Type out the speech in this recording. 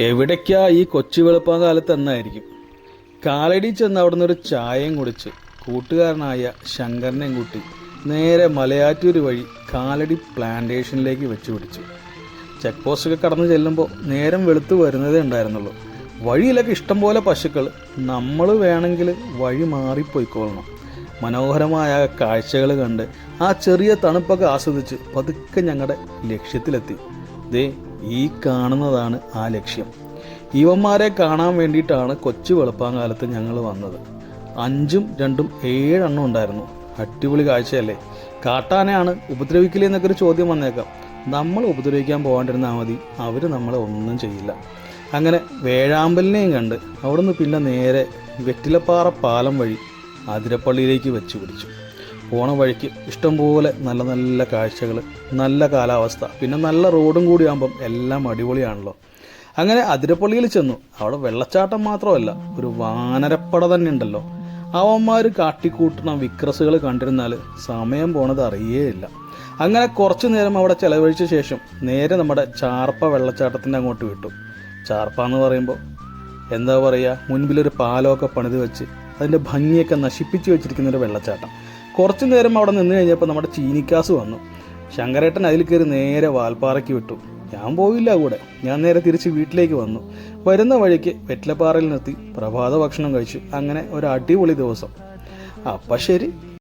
എവിടേക്കാ ഈ കൊച്ചു വെളുപ്പാൻ കാലത്ത് എന്നായിരിക്കും? കാലടി ചെന്ന് അവിടുന്ന് ഒരു ചായയും കുടിച്ച് കൂട്ടുകാരനായ ശങ്കരനെയും കൂട്ടി നേരെ മലയാറ്റൂർ വഴി കാലടി പ്ലാന്റേഷനിലേക്ക് വെച്ചു പിടിച്ചു. ചെക്ക് പോസ്റ്റൊക്കെ കടന്നു ചെല്ലുമ്പോൾ നേരം വെളുത്ത് വരുന്നതേ ഉണ്ടായിരുന്നുള്ളൂ. വഴിയിലൊക്കെ ഇഷ്ടംപോലെ പശുക്കൾ നമ്മൾ വേണമെങ്കിൽ വഴി മാറിപ്പോയിക്കൊള്ളണം. മനോഹരമായ കാഴ്ചകൾ കണ്ട് ആ ചെറിയ തണുപ്പൊക്കെ ആസ്വദിച്ച് പതുക്കെ ഞങ്ങളുടെ ലക്ഷ്യത്തിലെത്തി. ദേ ഈ കാണുന്നതാണ് ആ ലക്ഷ്യം. ഇവന്മാരെ കാണാൻ വേണ്ടിയിട്ടാണ് കൊച്ചു വെളുപ്പാങ്കാലത്ത് ഞങ്ങൾ വന്നത്. അഞ്ചും രണ്ടും ഏഴെണ്ണം ഉണ്ടായിരുന്നു. അടിപൊളി കാഴ്ചയല്ലേ? കാട്ടാനയാണ് ഉപദ്രവിക്കില്ലേ എന്നൊക്കെ ഒരു ചോദ്യം വന്നേക്കാം. നമ്മൾ ഉപദ്രവിക്കാൻ പോകാണ്ടിരുന്നാൽ മതി. അവർ നമ്മളെ ഒന്നും ചെയ്യില്ല. അങ്ങനെ വേഴാമ്പലിനെയും കണ്ട് അവിടുന്ന് പിന്നെ നേരെ വെറ്റിലപ്പാറ പാലം വഴി അതിരപ്പള്ളിയിലേക്ക് വെച്ച് പിടിച്ചു പോണ വഴിക്ക് ഇഷ്ടംപോലെ നല്ല നല്ല കാഴ്ചകൾ നല്ല കാലാവസ്ഥ പിന്നെ നല്ല റോഡും കൂടി ആകുമ്പം എല്ലാം അടിപൊളിയാണല്ലോ. അങ്ങനെ അതിരപ്പള്ളിയിൽ ചെന്നു. അവിടെ വെള്ളച്ചാട്ടം മാത്രമല്ല ഒരു വാനരപ്പട തന്നെ ഉണ്ടല്ലോ. അവന്മാർ കാട്ടിക്കൂട്ടുന്ന വിക്രസുകൾ കണ്ടിരുന്നാൽ സമയം പോണത് അറിയേയില്ല അങ്ങനെ കുറച്ചു നേരം അവിടെ ചെലവഴിച്ച ശേഷം നേരെ നമ്മുടെ ചാർപ്പ വെള്ളച്ചാട്ടത്തിന്റെ അങ്ങോട്ട് വിട്ടു. ചാർപ്പ എന്ന് പറയുമ്പോൾ എന്താ പറയുക മുൻപിലൊരു പാലമൊക്കെ പണിത് വെച്ച് അതിന്റെ ഭംഗിയൊക്കെ നശിപ്പിച്ച് വെച്ചിരിക്കുന്ന ഒരു വെള്ളച്ചാട്ടം. കുറച്ചു നേരം അവിടെ നിന്ന് കഴിഞ്ഞപ്പോൾ നമ്മുടെ ചീനിക്കാസ് വന്നു. ശങ്കരേട്ടൻ അതിൽ കയറി നേരെ വാൽപ്പാറയ്ക്ക് വിട്ടു. ഞാൻ പോയില്ല കൂടെ. ഞാൻ നേരെ തിരിച്ച് വീട്ടിലേക്ക് വന്നു. വരുന്ന വഴിക്ക് വെറ്റിലപ്പാറയിൽ നിർത്തി പ്രഭാത ഭക്ഷണം കഴിച്ചു. അങ്ങനെ ഒരു അടിപൊളി ദിവസം. അപ്പം ശരി.